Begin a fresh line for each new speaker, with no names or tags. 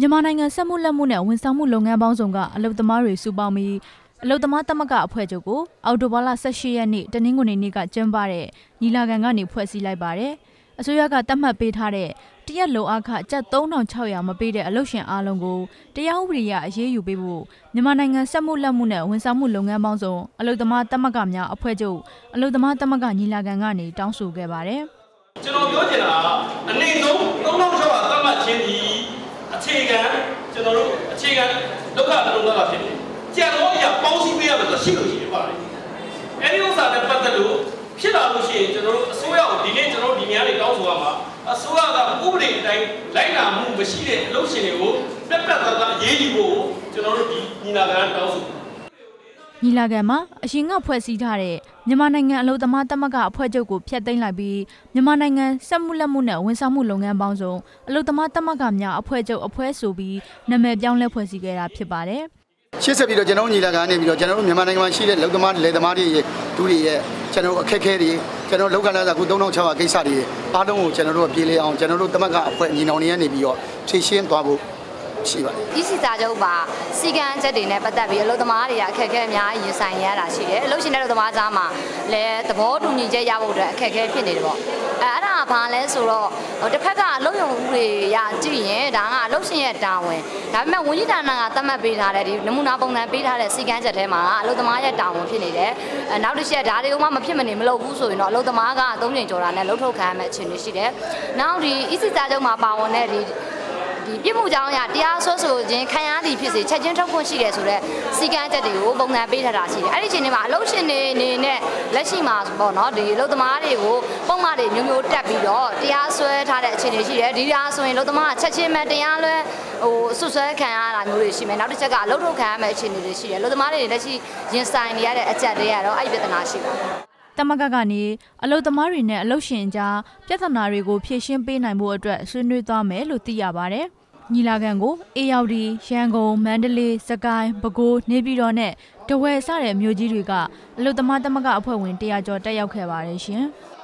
မြန်မာနိုင်ငံစက်မှုလက်မှုနဲ့ဝန်ဆောင်မှုလုပ်ငန်းပေါင်းစုံကအလုပ်သမားတွေစုပေါင်းပြီးအလုပ်သမားသမဂ္ဂအဖွဲ့ချုပ်ကိုအောက်တိုဘာလ18ရက်နေ့တနင်္ဂနွေနေ့ကကျင်းပတဲ့ညီလာခံကနေဖွဲ့စည်းလိုက်ပါတယ်။အစိုးရကသတ်မှတ်ပေးထားတဲ့တရက်လုံအခကျပ်3600မပေးတဲ့အလုပ်ရှင်အားလုံးကိုတရားဥပဒေအရအရေးယူပေးဖို့မြန်မာနိုင်ငံစက်မှုလက်မှုနဲ့ဝန်ဆောင်မှုလုပ်ငန်းပေါင်းစုံအလုပ်သမားသမဂ္ဂများအဖွဲ့ချုပ်အလုပ်သမားသမဂ္ဂညီလာခံကနေတောင်းဆိုခဲ့ပါတယ်။
ကျွန်တော်ပြောချင်တာကအနေဆုံး3600သတ်မှတ်ခြင်းဒီ အခြေခံကျွန်တော်တို့အခြေခံဒုက္ခဒုက္ခဖြစ်တယ်။ကြံတော့အရာပေါင်းစည်းပေးရမယ်ဆိုရှိလို့ရှိရပါတယ်။အဲဒီဥစ္စာနဲ့ပတ်သက်လို့ဖြစ်လာလို့ရှိရင်ကျွန်တော်တို့အစိုးရကိုဒီနေ့ကျွန်တော်တို့ဒီနေရာတွေတောင်းဆိုရမှာအစိုးရကဥပဒေအတိုင်းလိုက်နာမှုမရှိတဲ့အလုပ်ရှင်တွေကိုပြတ်ပြတ်သားသားအရေးယူဖို့ကျွန်တော်တို့ဒီညီလာခံတောင်းဆို
ညီလာခံမှာအရင်ကဖွဲ့စည်းထားတဲ့မြန်မာနိုင်ငံအလုံသမားသမဂ္ဂအဖွဲ့ချုပ်ကိုဖျက်သိမ်းလိုက်ပြီးမြန်မာနိုင်ငံစက်မှုလက်မှုနဲ့ဝန်ဆောင်မှုလုပ်ငန်းပေါင်းစုံအလုံသမားသမဂ္ဂများအဖွဲ့ချုပ်အဖွဲ့ဆိုပြီးနာမည်ပြောင်းလဲဖွဲ့စည်းခဲ့တာဖြစ်ပါတယ်
ရှေ့ဆက်ပြီးတော့ကျွန်တော်တို့ညီလာခံနေပြီးတော့ကျွန်တော်တို့မြန်မာနိုင်ငံမှာရှိတဲ့လုံသမားလယ်သမားတွေရဲ့ဒူတွေရဲ့ကျွန်တော်တို့အခက်အခဲတွေကျွန်တော်တို့လောက်ကလာစာခု3600ကိစ္စတွေအားလုံးကိုကျွန်တော်တို့ပြေးလေအောင်ကျွန်တော်တို့တမကအဖွဲ့ညီနောင်တွေကနေပြီးတော့ဖြည့်ရှင်းသွားဖို့ ရှိပါတယ်
ဒီစီစာချုပ်ပါစီကံချက်တွေနဲ့ပတ်သက်ပြီးအလုပ်သမားတွေကအခက်အခဲအများကြီးရင်ဆိုင်ရတာရှိတယ်အလုပ်ရှင်တဲ့အလုပ်သမားကြားမှာလည်းသဘောတူညီချက်ရဖို့အတွက်အခက်အခဲဖြစ်နေတယ်ပေါ့အဲအဲ့ဒါကဘာလဲဆိုတော့တစ်ဖက်ကအလုပ်ရုံဥပဒေရကြည့်ရင်ဒါကအလုပ်ရှင်ရဲ့တာဝန်ဒါပေမဲ့ဝန်ကြီးဌာနကသတ်မှတ်ပေးထားတဲ့ဒီနမူနာပုံစံပေးထားတဲ့စီကံချက်ထဲမှာအလုပ်သမားရဲ့တာဝန်ဖြစ်နေတယ်အဲနောက်တစ်ချက်ဒါတွေကိုမှမဖြစ်မနေမလုပ်ဘူးဆိုရင်တော့အလုပ်သမားကအသုံးကျင်ကြော်တာနဲ့လှုပ်ထုတ်ခံရမယ့်အခြေအနေရှိတယ်နောက်ဒီ EC စာချုပ်မှာပါဝင်တဲ့ဒီဒီ ပြစ်မှုကြောင်းအရတရားစွဲဆိုခြင်းခံရသည်ဖြစ်စေချက်ချင်းထုတ်ခွင့်ရှိတယ်ဆိုတော့စီကံချက်တွေကိုပုံစံပေးထားတာရှိတယ်အဲ့ဒီချိန်တွေမှာအလုပ်ရှင်တွေအနေနဲ့လက်ရှိမှာပေါ့နော်ဒီအလုပ်သမားတွေကိုပုံမှန်တွေမျိုးမျိုးတက်ပြီးတော့တရားစွဲထားတဲ့အခြေအနေရှိတယ်ဒီတရားဆိုရင်အလုပ်သမားကချက်ချင်းပဲတရားလွဲဟိုဆွဆွဲခံရတာမျိုးတွေရှိမယ်နောက်တစ်ချက်ကအလုပ်ထုတ်ခံရမယ့်အခြေအနေတွေရှိတယ်အလုပ်သမားတွေလက်ရှိရင်ဆိုင်နေရတဲ့အကြက်တွေကတော့အဲ့ဒီပြဿနာရှိပါတယ်
တမကကနေအလုသမားတွေနဲ့အလုရှင်ကြားပြဿနာတွေကိုဖြေရှင်းပေးနိုင်ဖို့အတွက်ဆွေးနွေးသွားမယ်လို့သိရပါတယ်။ ညီလာခံကိုအေရောက်ဒီရန်ကုန်မန္တလေးစကိုင်းပဲခူးနေပြည်တော်နဲ့တဝယ်စတဲ့မြို့ကြီးတွေကအလုသမားတမကအဖွဲ့ဝင်100ကျော်တက်ရောက်ခဲ့ပါတယ်ရှင်။